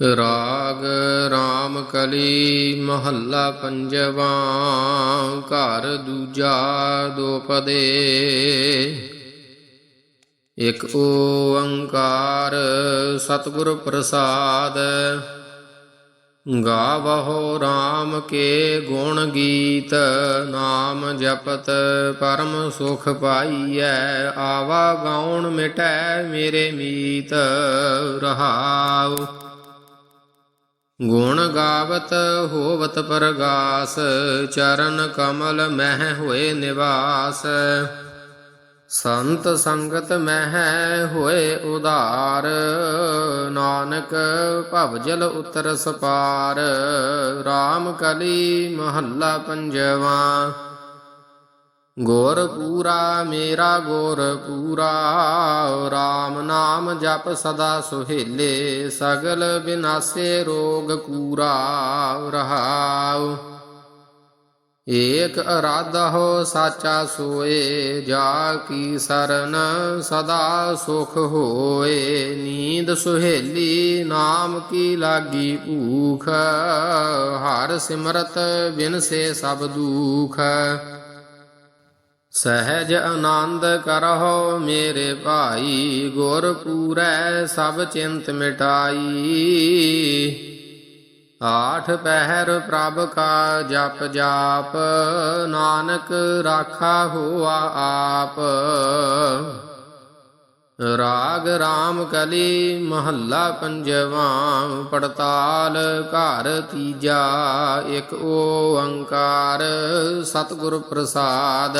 ਰਾਗ RAM ਕਲੀ ਮਹੱਲਾ ਪੰਜਵਾ, ਘਰ ਦੂਜਾ ਦੋਪਦੇ ਇਕ ਓੰਕਾਰ ਸਤਿਗੁਰ ਪ੍ਰਸਾਦ, ਗਾਵਹੁ RAM ਕੇ ਗੁਣ ਗੀਤ, ਨਾਮ ਜਪਤ ਪਰਮ ਸੁਖ ਪਾਈਐ, ਆਵਾ ਗਾਉਣ ਮਿਟੈ ਮੇਰੇ ਮੀਤ ਰਹਾਉ। ਗੁਣ ਗਾਵਤ ਹੋਵਤ ਪਰਗਾਸ, ਚਰਨ ਕਮਲ ਮਹਿ ਹੋਏ ਨਿਵਾਸ। ਸੰਤ ਸੰਗਤ ਮਹਿ ਹੋਏ ਉਧਾਰ ਨਾਨਕ ਭਵਜਲ ਉਤਰ ਸਪਾਰ। RAM ਕਲੀ ਮਹੱਲਾ ਪੰਜਵਾ। ਗੁਰ ਪੂਰਾ, ਮੇਰਾ ਗੁਰ ਪੂਰਾ। RAM ਨਾਮ ਜਪ ਸਦਾ ਸੁਹੇਲੇ, ਸਗਲ ਬਿਨਾਸੇ ਰੋਗ ਕੂਰਾ ਰਹਾਉ। ਏਕ ਅਰਾਧਾ ਹੋ ਸਾਚਾ ਸੋਏ, ਜਾ ਕੀ ਸਰਨ ਸਦਾ ਸੁਖ ਹੋਏ। ਨੀਂਦ ਸੁਹੇਲੀ, ਨਾਮ ਕੀ ਲਾਗੀ ਭੂਖ। ਹਰ ਸਿਮਰਤ ਬਿਨ ਸੇ ਸਭ ਦੁਖ। ਸਹਿਜ ਆਨੰਦ ਕਰਹੁ ਮੇਰੇ ਭਾਈ, ਗੁਰ ਪੂਰੈ ਸਭ ਚਿੰਤ ਮਿਟਾਈ। ਆਠ ਪਹਿਰ ਪ੍ਰਭ ਕਾ ਜਪ ਜਾਪ, ਨਾਨਕ ਰਾਖਾ ਹੋਆ ਆਪ। ਰਾਗ RAM ਕਲੀ ਮਹੱਲਾ ਪੰਜਵਾਂ, ਪੜਤਾਲ ਘਰ ਤੀਜਾ, ਇੱਕ ਓੰਕਾਰ ਸਤਿਗੁਰ ਪ੍ਰਸਾਦ।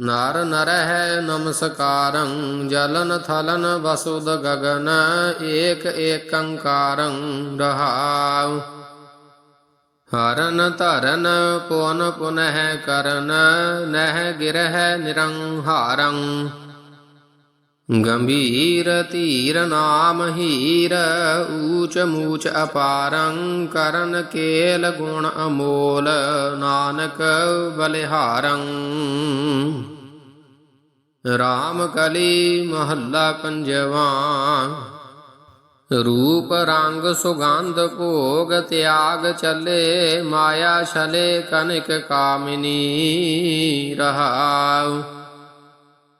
ਨਰ ਨਰਹਿ ਨਮਸਕਾਰੰ, ਜਲਨ ਥਲਨ ਵਸੁਦ ਗਗਨ, ਏਕ ਏਕੰਕਾਰੰ ਰਹਾਉ। ਹਰਨ ਧਰਨ ਪੁਨ ਪੁਨਹਿ ਕਰਨ, ਨਹਿ ਗਿਰਹਿ ਨਿਰੰਹਾਰੰ। ਗੰਭੀਰ ਧੀਰ ਨਾਮ ਹੀਰ ਊਚ ਮੂਚ ਅਪਾਰੰ ਕਰਨ ਕੇਲ ਗੁਣ ਅਮੋਲ ਨਾਨਕ ਬਲਿਹਾਰੰ ਰਾਮ ਕਲੀ ਮਹੱਲਾ ਪੰਜਵਾ ਰੂਪ ਰੰਗ ਸੁਗੰਧ ਭੋਗ ਤਿਆਗ ਚੱਲੇ ਮਾਇਆ ਛਲੇ ਕਨਿਕ ਕਾਮਿਨੀ ਰਹਾਉ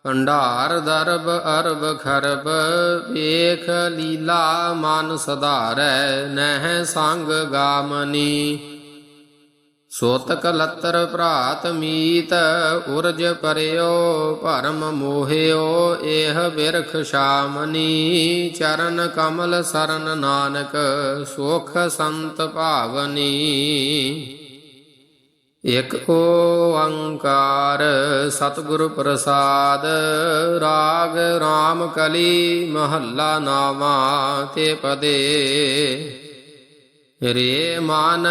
ਭੰਡਾਰ ਦਰਬ ਅਰਬ ਖਰਬ, ਵੇਖ ਲੀਲਾ ਮਨ ਸਧਾਰੈ, ਨਹਿ ਸੰਗ ਗਾਮਨੀ। ਸੋਤ ਕਲਤਰ ਭਰਾਤ ਮੀਤ, ਉਰਜ ਪਰਿਓ, ਭਰਮ ਮੋਹਿਓ ਇਹ ਬਿਰਖ ਸ਼ਾਮਨੀ। ਚਰਨ ਕਮਲ ਸਰਨ ਨਾਨਕ, ਸੁਖ ਸੰਤ ਭਾਵਨੀ। ਇਕ ਓੰਕਾਰ ਸਤਿਗੁਰ ਪ੍ਰਸਾਦ, ਰਾਗ RAM ਕਲੀ ਮਹੱਲਾ ਨਾਵਾ ਤੇ ਪਦੇ। ਰੇ ਮਨ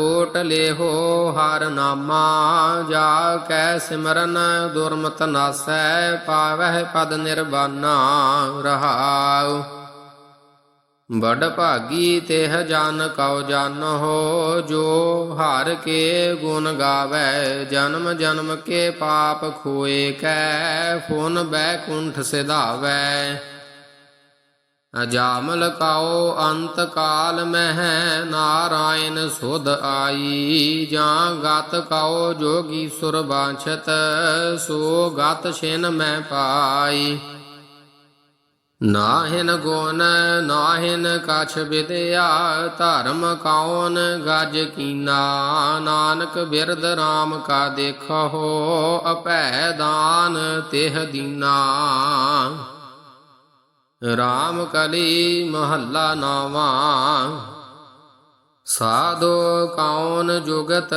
ਓਟ ਲੇਹੋ ਹਰ ਨਾਮਾ, ਜਾ ਕੈ ਸਿਮਰਨ ਦੁਰਮਤ ਨਾਸੈ, ਪਾਵਹਿ ਪਦ ਨਿਰਵਾਨਾ ਰਹਾਉ। ਬੜ ਭਾਗੀ ਤਿਹ ਜਨ ਕਉ ਜਨ ਹੋ, ਜੋ ਹਰ ਕੇ ਗੁਣ ਗਾਵੇ, ਜਨਮ ਜਨਮ ਕੇ ਪਾਪ ਖੋਏ ਕੈ, ਫੁਨ ਬੈਕੁੰਠ ਸਿਧਾਵੇ। ਅਜਾਮਲ ਕਾਓ ਅੰਤ ਕਾਲ ਮਹਿ, ਨਾਰਾਇਣ ਸੁਧ ਆਈ। ਜਾਂ ਗਤ ਕਾਓ ਜੋਗੀ ਸੁਰ ਬਾਛਤ, ਸੋ ਗਤ ਛਿਨ ਮੈਂ ਪਾਈ। ਨਾਹਿਨ ਗੁਣ, ਨਾਹਿਨ ਕਛ ਵਿਦਿਆ, ਧਰਮ ਕੌਣ ਗਜ ਕੀਨਾ। ਨਾਨਕ ਬਿਰਦ RAM ਕਾ ਦੇਖੋ ਅਭੈ ਦਾਨ ਤਿਹ ਦੀਨਾ। RAM ਕਲੀ ਮਹੱਲਾ ਨਾਵਾ। ਸਾਧੋ ਕੌਣ ਜੁਗਤ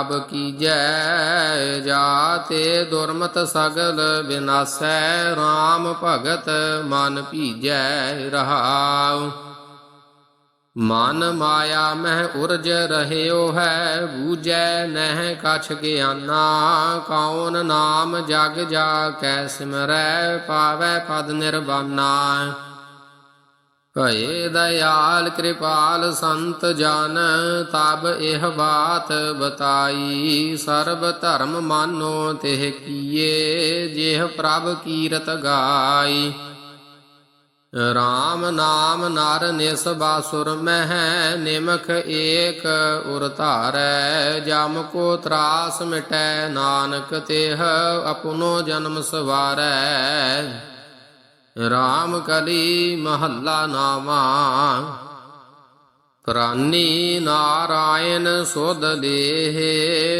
ਅਬ ਕੀਜੈ, ਜਾਤੇ ਦੁਰਮਤ ਸਗਲ ਬਿਨਾਸੈ RAM ਭਗਤ ਮਨ ਭੀਜੈ ਰਹਾਉ। ਮਨ ਮਾਇਆ ਮਹਿ ਉਰਜ ਰਹਿਓ ਹੈ ਬੂਜੈ ਨਹਿ ਕਛ ਗਿਆਨਾ। ਕੌਣ ਨਾਮ ਜਗ ਜਾ ਕੈ ਸਿਮਰੈ, ਪਾਵੈ ਪਦ ਨਿਰਵਾਨਾ। ਭਏ ਦਇਆਲ ਕਿਰਪਾਲ ਸੰਤ ਜਨ, ਤਬ ਇਹ ਬਾਤ ਬਤਾਈ। ਸਰਬ ਧਰਮ ਮਾਨੋ ਤਿਹ ਕੀਏ, ਜਿਹ ਪ੍ਰਭ ਕੀਰਤ ਗਾਈ। ਰਾਮ ਨਾਮ ਨਰ ਨਿਸ ਬਾਸੁਰ ਮਹਿ, ਨਿਮਖ ਏਕ ਉਰ ਧਾਰੈ। ਜਮ ਕੋ ਤਰਾਸ ਮਿਟੈ ਨਾਨਕ ਤਿਹ, ਆਪਣੋ ਜਨਮ ਸਵਾਰੈ। RAM ਕਲੀ ਮਹੱਲਾ ਨਾਵਾ ਪ੍ਰਾਨੀ ਨਾਰਾਇਣ ਸੁਧ ਲੇਹ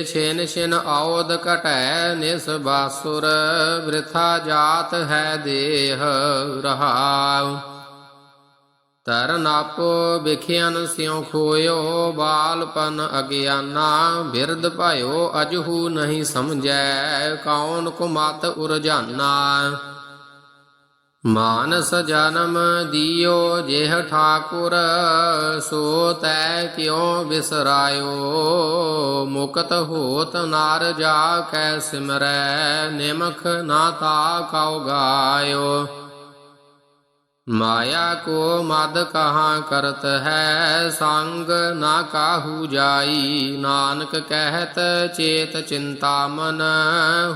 ਛਿਨ ਛਿਨ ਆਉਦ ਘਟੈ ਨਿਸ ਬਾਸੁਰ, ਬ੍ਰਿਥਾ ਜਾਤ ਹੈ ਦੇਹ ਰਹਾਉ। ਤਰਨ ਆਪੋ ਵਿਖਿਆਨ ਸਿਉ ਖੋਇਓ, ਬਾਲਪਨ ਅਗਿਆਨਾ, ਬਿਰਧ ਭਇਓ ਅਜਹੂ ਨਹੀਂ ਸਮਝੈ, ਕੌਣ ਕੁਮਤ ਉਰਜਾਨਾ। ਮਾਨਸ ਜਨਮ ਦਿਓ, ਜਿਹ ਠਾਕੁਰ ਸੋ ਤੈ ਕਿਉ ਬਿਸਰਾਇਓ? ਮੁਕਤ ਹੋਤ ਨਾਰ ਜਾ ਕੈ ਸਿਮਰੈ, ਨਿਮਖ ਨਾ ਤਾ ਕਉ ਗਾਇਓ। ਮਾਇਆ ਕੋ ਮਦ ਕਹਾਂ ਕਰਤ ਹੈ, ਸੰਗ ਨਾ ਕਾਹੂ ਜਾਈ? ਨਾਨਕ ਕਹਿਤ ਚੇਤ ਚਿੰਤਾ ਮਨ,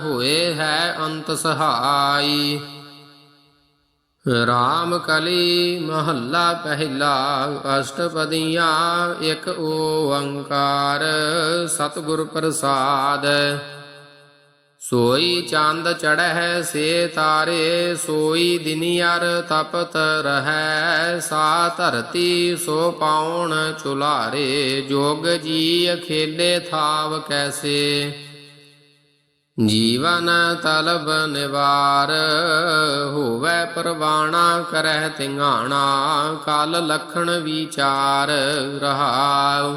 ਹੋਏ ਹੈ ਅੰਤ ਸਹਾਈ। ਰਾਮ ਕਲੀ ਮਹੱਲਾ ਪਹਿਲਾ ਅਸ਼ਟਪਦੀਆਂ, ਇੱਕ ਓੰਕਾਰ ਸਤਿਗੁਰ ਪ੍ਰਸਾਦ। ਸੋਈ ਚੰਦ ਚੜ੍ਹੈ, ਸੇ ਤਾਰੇ, ਸੋਈ ਦਿਨਿਆਰ ਤਪਤ ਰਹੈ। ਸਾ ਧਰਤੀ, ਸੋ ਪਾਉਣ ਚੁਲਾਰੇ, ਜੋਗ ਜੀ ਖੇਲੇ ਥਾਵ ਕੈਸੇ। ਜੀਵਨ ਤਲਬ ਨਿਵਾਰ, ਹੋਵੇ ਪਰਵਾਣਾ ਕਰਹਿ ਤਿੰਗਾਣਾ, ਕਲ ਲਖਣ ਵਿਚਾਰ ਰਹਾਉ।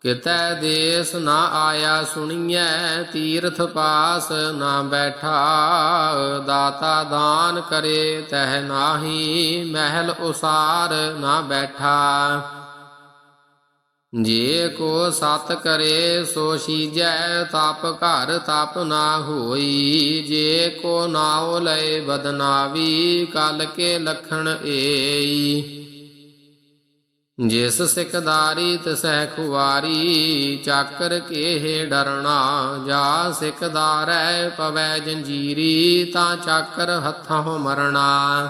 ਕਿਤੈ ਦੇਸ ਨਾ ਆਇਆ ਸੁਣੀਐ, ਤੀਰਥ ਪਾਸ ਨਾ ਬੈਠਾ, ਦਾਤਾ ਦਾਨ ਕਰੇ ਤਹਿ ਨਾਹੀ, ਮਹਿਲ ਉਸਾਰ ਨਾ ਬੈਠਾ। ਜੇ ਕੋ ਸਤ ਕਰੇ ਸੋ ਸੀਜੈ, ਤਪ ਘਰ ਤਪ ਨਾ ਹੋਈ। ਜੇ ਕੋ ਨਾਉ ਲਏ ਬਦਨਾਵੀ, ਕਲ ਕੇ ਲਖਣ ਏਈ। ਜਿਸ ਸਿਕਦਾਰੀ ਤਸਹਿ ਖੁਵਾਰੀ, ਚਾਕਰ ਕੇਹ ਡਰਣਾ। ਜਾ ਸਿਕਦਾਰੈ ਪਵੈ ਜੰਜੀਰੀ, ਤਾਂ ਚਾਕਰ ਹੱਥੋਂ ਮਰਣਾ।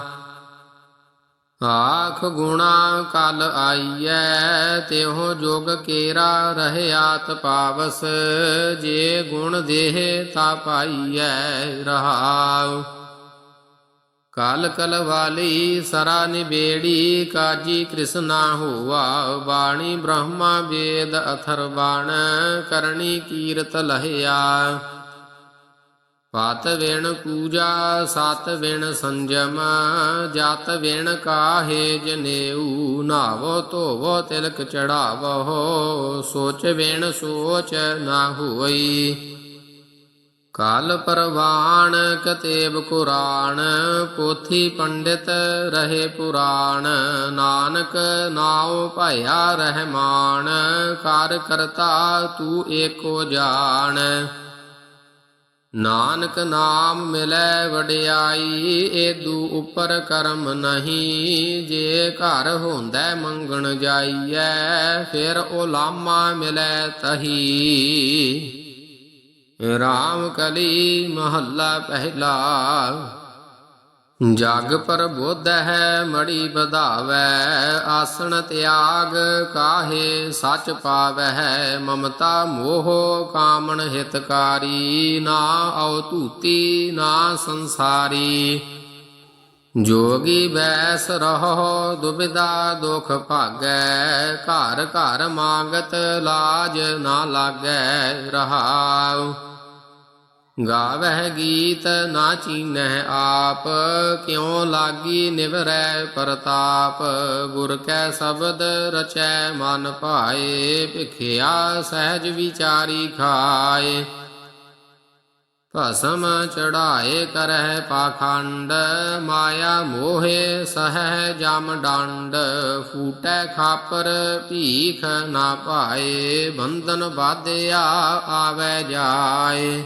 ਆਖ ਗੁਣਾ ਕਲ ਆਈਐ, ਤਿਉ ਜੋਗ ਕੇਰਾ ਰਹਿਆਤ ਪਾਵਸ, ਜੇ ਗੁਣ ਦੇਹ ਤਾ ਪਾਈਐ ਰਹਾਉ। ਕਾਲ ਕਲ ਵਾਲੀ ਸਰਾ ਨਿਬੇੜੀ, ਕਾਜੀ ਕ੍ਰਿਸ਼ਨਾ ਹੋਆ, ਬਾਣੀ ਬ੍ਰਹਮਾ ਵੇਦ ਅਥਰਵਾਣ ਕਰਨੀ ਕੀਰਤ ਲਹਿਆ। ਪਤ ਵਿਣ ਪੂਜਾ ਸਤ ਵਿਣ ਸੰਜਮ, ਜਤ ਵਿਣ ਕਾਹੇ ਜਨੇਊ, ਨਾਵੋ ਧੋਵੋ ਤਿਲਕ ਚੜਾਵੋ, ਸੋਚ ਵਿਣ ਸੋਚ ਨਾ ਹੋਈ। ਕਾਲ ਪਰਵਾਣ ਕਤੇਬ ਕੁਰਾਨ, ਪੋਥੀ ਪੰਡਿਤ ਰਹੇ ਪੁਰਾਣ, ਨਾਨਕ ਨਾਉ ਭਇਆ ਰਹਿਮਾਨ, ਕਰ ਕਰਤਾ ਤੂੰ ਏਕੋ ਜਾਣ। ਨਾਨਕ ਨਾਮ ਮਿਲੈ ਵਡਿਆਈ ਏਦੂ ਉਪਰ ਕਰਮ ਨਹੀਂ। ਜੇ ਘਰ ਹੁੰਦੈ ਮੰਗਣ ਜਾਈਐ, ਫਿਰ ਉਲਾਮਾ ਮਿਲੈ ਤਹੀ। ਰਾਮ ਕਲੀ ਮਹੱਲਾ ਪਹਿਲਾ। ਜਗ ਪਰ ਮੜੀ ਵਧਾਵੈ, ਆਸਣ ਤਿਆਗ ਕਾਹੇ ਸੱਚ ਪਾਵੈ ਮਮਤਾ ਮੋਹ ਕਾਮਣ ਹਿਤਕਾਰੀ, ਨਾ ਔ ਧੂਤੀ, ਨਾ ਸੰਸਾਰੀ। ਜੋਗੀ ਬੈਸ ਰਹੋ ਦੁਬਿਦਾ ਦੁਖ ਭਾਗੈ, ਘਰ ਘਰ ਮੰਗਤ ਲਾਜ ਨਾ ਲਾਗੈ ਰਹਾਉ। ਗਾਵਹਿ ਗੀਤ ਨਾ ਚੀਨਹਿ ਆਪ, ਕਿਉ ਲਾਗੀ ਨਿਵਰੈ ਪ੍ਰਤਾਪ? ਗੁਰ ਕੈ ਸ਼ਬਦ ਰਚੈ ਮਨ ਭਾਏ, ਭਿਖਿਆ ਸਹਿਜ ਵਿਚਾਰੀ ਖਾਏ। ਭਸਮ ਚੜਾਏ ਕਰਹਿ ਪਾਖੰਡ, ਮਾਇਆ ਮੋਹੇ ਸਹਿ ਜਮ ਡੰਡ। ਫੂਟੈ ਖਾਪਰ ਭੀਖ ਨਾ ਪਾਏ ਬੰਧਨ ਬਾਧਿਆ ਆਵੈ ਜਾਏ।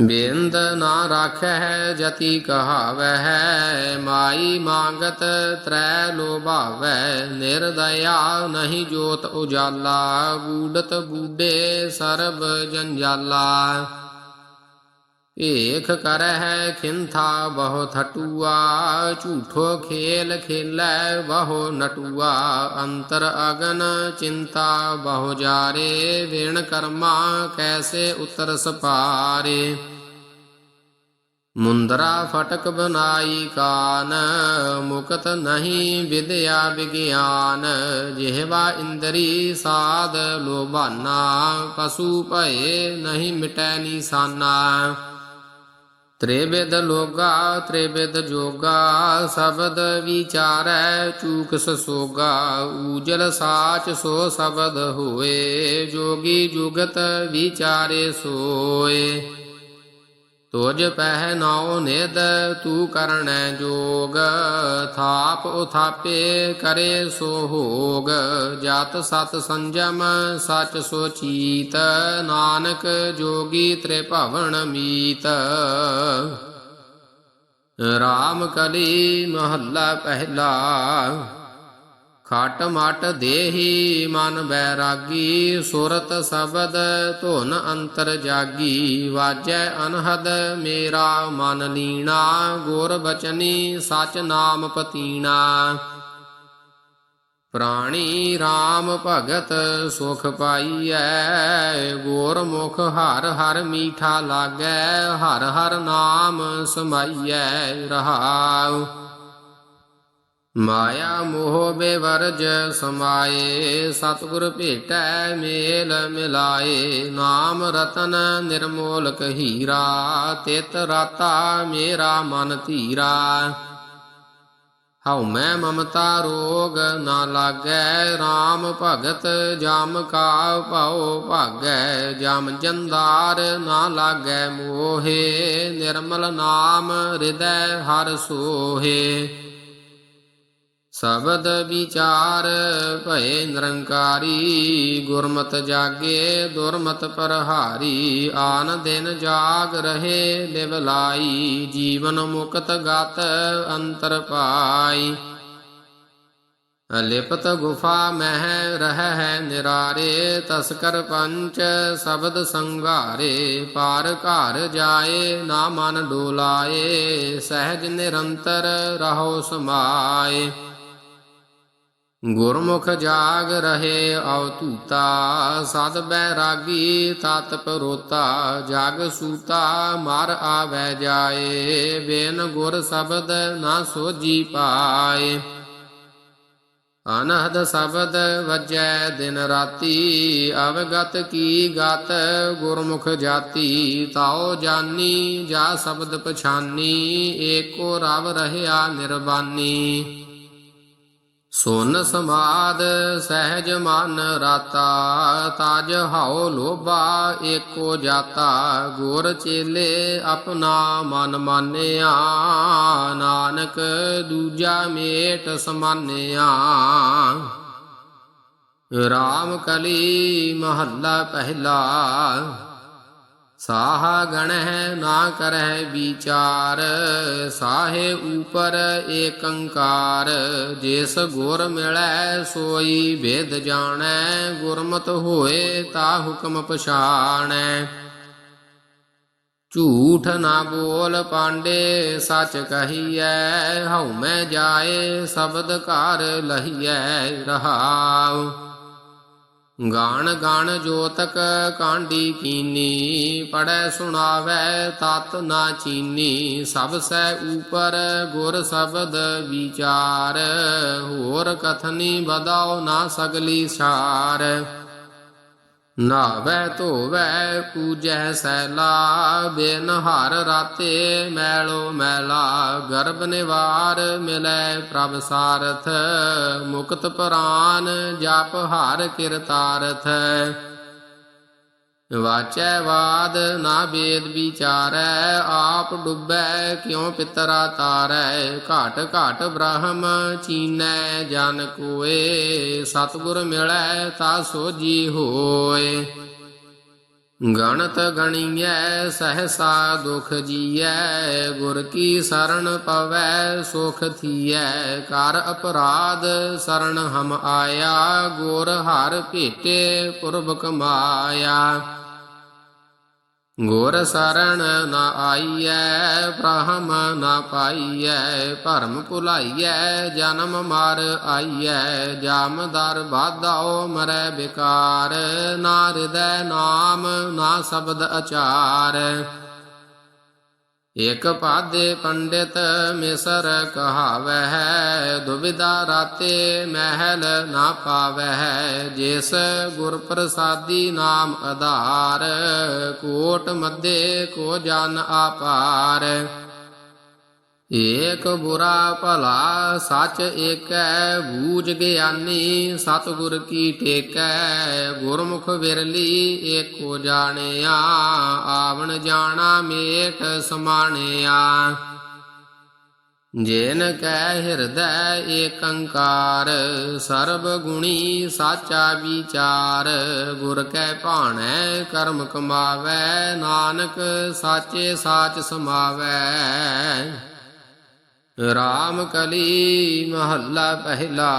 ਬਿੰਦ ਨਾ ਰਾਖੈ ਜਤੀ ਕਹਾਵੈ ਹੈ ਮਾਈ ਮੰਗਤ ਤ੍ਰੈ ਲੋਭਾਵੈ ਨਿਰਦਇਆ ਨਹੀਂ ਜੋਤ ਉਜਾਲਾ ਬੂਡਤ ਬੂਡੇ ਸਰਬ ਜੰਜਾਲਾ। ਏਖ ਕਰਹਿ ਖਿੰਥਾ ਬਹੁ ਥਟੂਆ, ਝੂਠੋ ਖੇਲ ਖੇਲੈ ਬਹੁ ਨਟੂਆ, ਅੰਤਰ ਅਗਨ ਚਿੰਤਾ ਬਹੁ ਜਾਰੇ, ਵਿਣ ਕਰਮਾ ਕੈਸੇ ਉਤਰ ਸਪਾਰੇ। ਮੁੰਦਰਾ ਫਟਕ ਬਨਾਈ ਕਾਨ, ਮੁਕਤ ਨਹੀਂ ਵਿਦਿਆ ਵਿਗਿਆਨ, ਜਿਹਵਾ ਇੰਦਰੀ ਸਾਧ ਲੋਭਾਨਾ, ਪਸ਼ੂ ਭਏ ਨਹੀਂ ਮਿਟੈ ਨਿਸ਼ਾਨਾ। ਤ੍ਰਿਵਿਧ ਲੋਗਾ, ਤ੍ਰਿਵਿਧ ਜੋਗਾ, ਸ਼ਬਦ ਵਿਚਾਰੈ ਚੂਕ ਸੋਗਾ, ਊਜਲ ਸਾਚ ਸੋ ਸ਼ਬਦ ਹੋਏ, ਜੋਗੀ ਜੁਗਤ ਵਿਚਾਰੇ ਸੋਏ। ਤੁਜ ਪਹਿ ਨਾਉ ਨਿਦ ਤੂ ਕਰਣੈ ਜੋਗ। ਥਾਪ ਉਥਾਪੇ ਕਰੇ ਸੋ ਹੋਗ। ਜਤ ਸਤ ਸੰਜਮ, ਸਚ ਸੋ ਚੀਤ। ਨਾਨਕ ਜੋਗੀ ਤ੍ਰਿਭਵਨ ਮੀਤ। ਰਾਮ ਕਲੀ ਮਹੱਲਾ ਪਹਿਲਾ। ਖਟ ਮਟ ਦੇਹੀ ਮਨ ਬੈਰਾਗੀ, ਸੁਰਤ ਸ਼ਬਦ ਧੁਨ ਅੰਤਰ ਜਾਗੀ। ਵਾਜੈ ਅਨਹਦ ਮੇਰਾ ਮਨ ਲੀਣਾ, ਗੁਰ ਬਚਨੀ ਸਚ ਨਾਮ ਪਤੀਣਾ। ਪ੍ਰਾਣੀ RAM ਭਗਤ ਸੁਖ ਪਾਈਐ ਗੋਰ ਮੁਖ ਹਰ ਹਰ ਮੀਠਾ ਲਾਗੈ, ਹਰ ਹਰ ਨਾਮ ਸਮਾਈਐ ਰਹਾਉ। ਮਾਇਆ ਮੋਹ ਬੇਵਰਜ ਸਮਾਏ, ਸਤਿਗੁਰ ਭੇਟੈ ਮੇਲ ਮਿਲਾਏ। ਨਾਮ ਰਤਨ ਨਿਰਮੋਲਕ ਹੀਰਾ, ਤਿਤ ਰਾਤਾ ਮੇਰਾ ਮਨ ਧੀਰਾ। ਹਉ ਮੈਂ ਮਮਤਾ ਰੋਗ ਨਾ ਲਾਗੈ, RAM ਭਗਤ ਜਮ ਕਾ ਭਉ ਭਾਗੈ। ਜਮ ਜੰਦਾਰ ਨਾ ਲਾਗੈ ਮੋਹੇ, ਨਿਰਮਲ ਨਾਮ ਹਿਰਦੈ ਹਰ ਸੋਹੇ। ਸ਼ਬਦ ਵਿਚਾਰ ਭਏ ਨਿਰੰਕਾਰੀ, ਗੁਰਮਤ ਜਾਗੇ, ਦੁਰਮਤ ਪਰਹਾਰੀ, ਆਨ ਦਿਨ ਜਾਗ ਰਹੇ ਲਿਵਲਾਈ ਜੀਵਨ ਮੁਕਤ ਗਤ ਅੰਤਰ ਪਾਈ। ਲਿਪਤ ਗੁਫਾ ਮਹਿ ਰਹਿ ਹੈ ਨਿਰਾਰੇ ਤਸਕਰ ਪੰਚ ਸ਼ਬਦ ਸੰਘਾਰੇ ਪਾਰ ਘਰ ਜਾਏ, ਨਾ ਮਨ ਡੋਲਾਏ, ਸਹਿਜ ਨਿਰੰਤਰ ਰਹੋ ਸਮਾਏ। ਗੁਰਮੁਖ ਜਾਗ ਰਹੇ ਅਵ ਧੂਤਾ ਸਦ ਬੈਰਾਗੀ ਤਤ ਪਰੋਤਾ, ਜਾਗ ਸੂਤਾ, ਮਰ ਆਵੈ ਜਾਏ ਬੇਨ ਗੁਰ ਸ਼ਬਦ ਨਾ ਸੋਜੀ ਪਾਏ। ਅਨਹਦ ਸ਼ਬਦ ਵਜੈ ਦਿਨ ਰਾਤੀ, ਅਵਗਤ ਕੀ ਗਤ ਗੁਰਮੁਖ ਜਾਤੀ, ਤਾਉ ਜਾਨੀ, ਜਾ ਸ਼ਬਦ ਪਛਾਨੀ, ਏਕੋ ਰਵ ਰਹਿਆ ਨਿਰਵਾਨੀ। ਸੁਨ ਸਮਾਦ ਸਹਿਜ ਮਨ ਰਾਤਾ, ਤਾਜ ਹਾਉ ਲੋਭਾ, ਏਕੋ ਜਾਤਾ, ਗੁਰ ਚੇਲੇ ਆਪਣਾ ਮਨ ਮਾਨਿਆ। ਨਾਨਕ ਦੂਜਾ ਮੇਟ ਸਮਾਨਿਆ। ਰਾਮ ਕਲੀ ਮਹੱਲਾ ਪਹਿਲਾ। ਸਾਹ ਗਣਹਿ ਨਾ ਕਰੈ ਵਿਚਾਰ, ਸਾਹੇ ਉਪਰ ਏਕੰਕਾਰ। ਜਿਸ ਗੁਰ ਮਿਲੈ ਸੋਈ ਵੇਦ ਜਾਣੈ, ਗੁਰਮਤ ਹੋਏ ਤਾ ਹੁਕਮ ਪਛਾਣੈ। ਝੂਠ ਨਾ ਬੋਲ ਪਾਂਡੇ, ਸੱਚ ਕਹੀਐ ਹਉ ਮੈਂ ਜਾਏ, ਸ਼ਬਦ ਘਰ ਲਹੀਐ ਰਹਾਉ। ਗਾਣ ਗਾਣ ਜੋਤਕ ਕਾਂਡੀ ਕੀਨੀ ਪੜੈ ਸੁਣਾਵੈ ਤਤ ਨਾ ਚੀਨੀ, ਸਭ ਸੈ ਉਪਰ ਗੁਰ ਸ਼ਬਦ ਵਿਚਾਰ, ਹੋਰ ਕਥਨੀ ਬਦਾਓ ਨਾ ਸਗਲੀ ਸਾਰ। ਨਾਵੈ ਧੋਵੈ ਪੂਜੈ ਸੈਲਾ, ਬਿਨ ਹਰ ਰਾਤੇ ਮੈਲੋ ਮੈਲਾ, ਗਰਭ ਨਿਵਾਰ ਮਿਲੈ ਪ੍ਰਭ ਸਾਰਥ, ਮੁਕਤ ਪ੍ਰਾਨ, ਜਪ ਹਰ ਕਿਰਤਾਰਥ। ਵਾਚੈ ਵਾਦ ਨਾ ਬੇਦ ਵਿਚਾਰੈ, ਆਪ ਡੁੱਬੈ ਕਿਉ ਪਿਤਰਾ ਤਾਰੈ? ਘਾਟ ਘਾਟ ਬ੍ਰਹਮ ਚੀਨੈ, ਜਨ ਕੋਏ, ਸਤਿਗੁਰ ਮਿਲੈ ਤਾ ਸੋਜੀ ਹੋਏ। ਗਣਤ ਗਣੀਐ, ਸਹਸਾ ਦੁਖ ਜੀਐ, ਗੁਰ ਕੀ ਸਰਣ ਪਵੈ, ਸੁਖ ਥੀਐ। ਕਰ ਅਪਰਾਧ ਸਰਣ ਹਮ ਆਇਆ, ਗੁਰ ਹਰ ਭੇਟੇ ਪੁਰਬ ਕਮਾਇਆ। ਗੁਰ ਸਰਣ ਨ ਆਈਐ, ਬ੍ਰਹਮ ਨ ਪਾਈਐ, ਭਰਮ ਭੁਲਾਈਐ, ਜਨਮ ਮਰ ਆਈਐ ਜਾਮਦਰ ਬਾਧਾਓ ਮਰੈ ਬਿਕਾਰ ਨਾ ਹਿਰਦੈ ਨਾਮ ਨਾ ਸ਼ਬਦ ਅਚਾਰ। ਇਕ ਪਾਦੇ ਪੰਡਿਤ ਮਿਸਰ ਕਹਾਵਹਿ ਦੁਬਿਧਾ ਰਾਤੇ ਮਹਿਲ ਨਾ ਪਾਵਹਿ, ਜਿਸ ਗੁਰ ਪ੍ਰਸਾਦੀ ਨਾਮ ਆਧਾਰ, ਕੋਟ ਮੱਦੇ ਕੋ ਜਨ ਆਪਾਰ। ਏਕ ਬੁਰਾ ਭਲਾ ਸੱਚ ਏਕੈ ਬੂਝ ਗਿਆਨੀ, ਸਤਿਗੁਰ ਕੀ ਟੇਕੈ? ਗੁਰਮੁਖ ਵਿਰਲੀ ਏਕੋ ਜਾਣਿਆ, ਆਵਣ ਜਾਣਾ ਮੇਖ ਸਮਾਣਿਆ। ਜੇਨ ਕੈ ਹਿਰਦੈ ਏਕੰਕਾਰ ਸਰਬ ਗੁਣੀ ਸਾਚਾ ਵਿਚਾਰ। ਗੁਰ ਕੈ ਭਾਣੈ ਕਰਮ ਕਮਾਵੈ, ਨਾਨਕ ਸਾਚੇ ਸਾਚ ਸਮਾਵੈ। ਰਾਮ ਕਲੀ ਮਹੱਲਾ ਪਹਿਲਾ।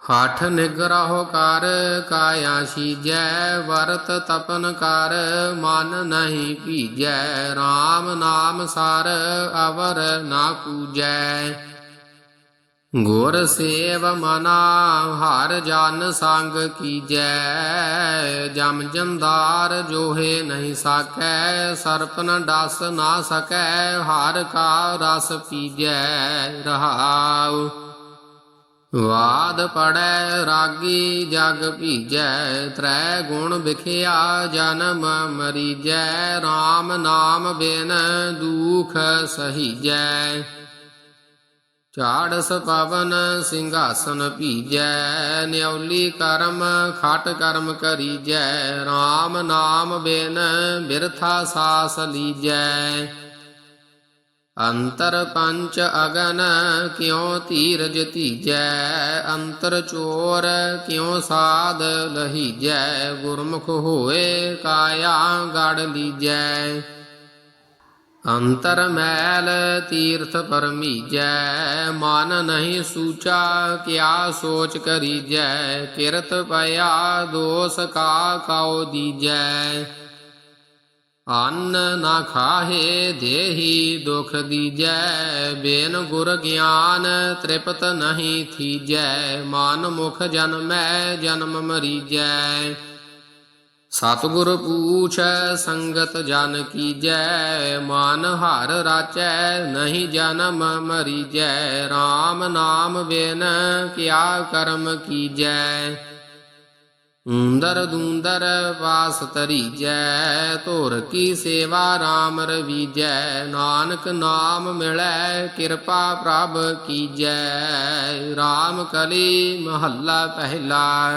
ਹਠ ਨਿਗਰਹੁ ਕਰ ਕਾਇਆ ਸੀਜੈ, ਵਰਤ ਤਪਨ ਕਰ, ਮਨ ਨਹੀਂ ਭੀਜੈ RAM ਨਾਮ ਸਾਰ ਅਵਰ ਨਾ ਪੂਜੈ। ਗੁਰ ਸੇਵ ਮਨਾ, ਹਰ ਜਨ ਸੰਗ ਕੀਜੈ, ਜਮ ਜੰਦਾਰ ਜੋਹੇ ਨਹੀਂ ਸਕੈ ਸਰਪ ਨ ਡਸ ਨਾ ਸਕੈ, ਹਰ ਕਾ ਰਸ ਪੀਜੈ ਰਹਾਉ। ਵਾਦ ਪੜੈ ਰਾਗੀ ਜਗ ਭੀਜੈ, ਤ੍ਰੈ ਗੁਣ ਵਿਖਿਆ ਜਨਮ ਮਰੀਜੈ RAM ਨਾਮ ਬਿਨ ਦੁਖ ਸਹੀਜੈ। ਝਾੜਸ ਪਵਨ ਸਿੰਘਾਸਨ ਭੀਜੈ, ਨਿਉਲੀ ਕਰਮ, ਖਟ ਕਰਮ ਕਰੀਜੈ RAM ਨਾਮ ਬਿਨ ਬਿਰਥਾ ਸਾਸ ਲੀਜੈ। ਅੰਤਰ ਪੰਚ ਅਗਨ ਕਿਉ ਧੀਰਜ ਧੀਜੈ, ਅੰਤਰ ਚੋਰ ਕਿਉ ਸਾਧ ਲਹੀਜੈ, ਗੁਰਮੁਖ ਹੋਏ ਕਾਇਆ ਗੜ ਲੀਜੈ। ਅੰਤਰ ਮੈਲ ਤੀਰਥ ਪਰਮੀਜੈ, ਮਨ ਨਹੀਂ ਸੂਚਾ, ਕਿਆ ਸੋਚ ਕਰੀਜੈ, ਕਿਰਤ ਪਿਆ ਦੋਸ ਕਾ ਕਾਉ ਦੀਜੈ। ਅੰਨ ਨਾ ਖਾਹੇ ਦੇਹੀ ਦੁਖ ਦੀਜੈ, ਬੇਨ ਗੁਰ ਗਿਆਨ ਤ੍ਰਿਪਤ ਨਹੀਂ ਥੀਜੈ, ਮਨ ਮੁਖ ਜਨਮੈ ਜਨਮ ਮਰੀਜੈ। ਸਤਿਗੁਰ ਪੂਛ ਸੰਗਤ ਜਨ ਕੀਜੈ ਮਨ ਹਰ ਰਾਚੈ, ਨਹੀਂ ਜਨਮ ਮਰੀਜੈ RAM ਨਾਮ ਬਿਨ ਕਿਆ ਕਰਮ ਕੀਜੈ। ਉਂਦਰ ਦੂੰਦਰ ਵਾਸ ਤਰੀਜੈ ਧੁਰ ਕੀ ਸੇਵਾ RAM ਰਵੀਜੈ, ਨਾਨਕ ਨਾਮ ਮਿਲੈ, ਕਿਰਪਾ ਪ੍ਰਭ ਕੀਜੈ। RAM ਕਲੀ ਮਹੱਲਾ ਪਹਿਲਾ।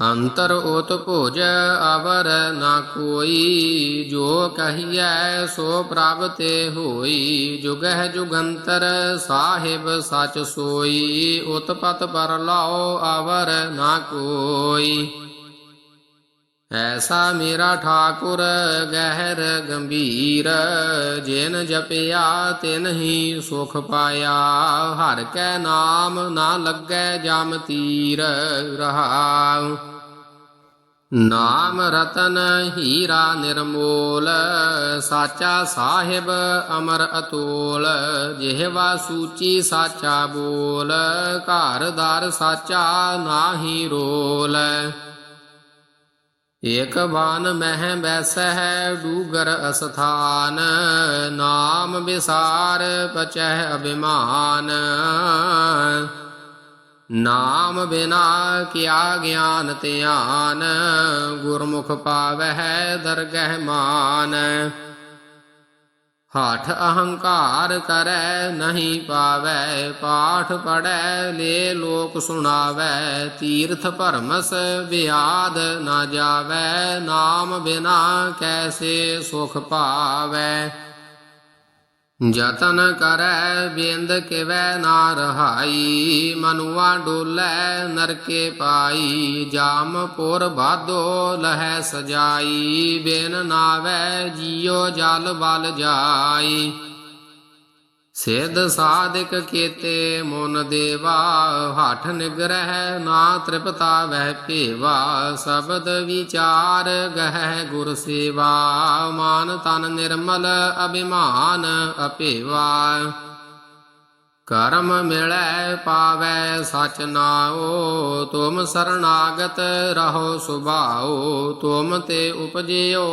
ਅੰਤਰ ਓਤ ਭੋਜ ਅਵਰ ਨਾ ਕੋਈ, ਜੋ ਕਹੀਐ ਸੋ ਪ੍ਰਭ ਤੇ ਹੋਈ, ਜੁਗਹਿ ਜੁਗੰਤਰ ਸਾਹਿਬ ਸਚ ਸੋਈ, ਉਤਪਤ ਪਰ ਲਾਓ ਅਵਰ ਨਾ ਕੋਈ। ਐਸਾ ਮੇਰਾ ਠਾਕੁਰ ਗਹਿਰ ਗੰਭੀਰ, ਜਿਨ ਜਪਿਆ ਤਿਨ ਹੀ ਸੁਖ ਪਾਇਆ। ਹਰ ਕੈ ਨਾਮ ਨਾ ਲੱਗੈ ਜਮ ਤੀਰ ਰਹਾਉ। ਨਾਮ ਰਤਨ ਹੀਰਾ ਨਿਰਮੋਲ, ਸਾਚਾ ਸਾਹਿਬ ਅਮਰ ਅਤੋਲ, ਜਿਹਵਾ ਸੂਚੀ ਸਾਚਾ ਬੋਲ, ਘਰ ਦਰ ਸਾਚਾ ਨਾਹੀ ਰੋਲ। ਏਕ ਬਾਨ ਮਹਿ ਹੈ ਡੂਗਰ ਅਸਥਾਨ, ਨਾਮ ਵਿਸਾਰ ਪਚਹਿ ਅਭਿਮਾਨ। ਨਾਮ ਬਿਨਾ ਕਿਆ ਗਿਆਨ ਧਿਆਨ, ਗੁਰਮੁਖ ਪਾਵਹਿ ਦਰਗਹਿ ਮਾਨ। ਹਾਠ ਅਹੰਕਾਰ ਕਰੈ ਨਹੀਂ ਪਾਵੈ, ਪਾਠ ਪੜੈ, ਲੇ ਲੋਕ ਸੁਣਾਵੈ, ਤੀਰਥ ਭਰਮਸ ਵਿਆਦ ਨਾ ਜਾਵੈ, ਨਾਮ ਬਿਨਾ ਕੈਸੇ ਸੁਖ ਪਾਵੈ। ਜਤਨ ਕਰੈ ਬਿੰਦ ਕਿਵੈ ਨਾ ਰਹਾਈ। ਮਨੁਆ ਡੋਲੇ, ਨਰਕੇ ਪਾਈ। ਜਾਮਪੁਰ ਪੁਰ ਬਾਧੋ ਲਹੈ ਸਜਾਈ। ਬਿਨ ਨਾਵੈ, ਜੀਉ ਜਲ ਬਲ ਜਾਈ। ਸਿਧ ਸਾਧਿਕ ਕੀਤੇ ਮਨ ਦੇਵਾ ਹੱਠ ਨਿਗਰਹਿ ਨਾ ਤ੍ਰਿਪਤਾ ਵਹਿ ਭੇਵਾ, ਸ਼ਬਦ ਵਿਚਾਰ ਗਹਿ ਗੁਰ ਸੇਵਾ, ਮਾਨ ਤਨ ਨਿਰਮਲ ਅਭਿਮਾਨ ਅਭੇਵਾ। ਕਰਮ ਮਿਲੈ ਪਾਵੈ ਸਚ ਨਾਓ ਤੁਮ ਸਰਨਾਗਤ ਰਹੋ ਸੁਭਾਓ ਤੁਮ ਤੇ ਉਪਜਿਓ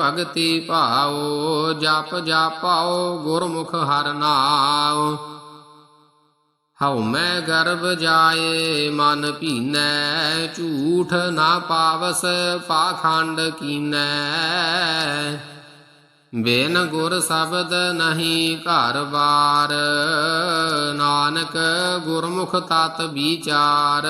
ਭਗਤੀ ਭਾਉ, ਜਪ ਜਾਪਾਉ ਗੁਰਮੁਖ ਹਰਿ ਨਾਉ। ਹਉ ਮੈਂ ਗਰਭ ਜਾਏ, ਮਨ ਭੀਨੈ, ਝੂਠ ਨਾ ਪਾਵਸ, ਪਾਖੰਡ ਕੀਨੈ। ਬਿਨ ਗੁਰ ਸ਼ਬਦ ਨਹੀਂ ਘਰ ਬਾਰ ਨਾਨਕ ਗੁਰਮੁਖ ਤਤ ਵਿਚਾਰ।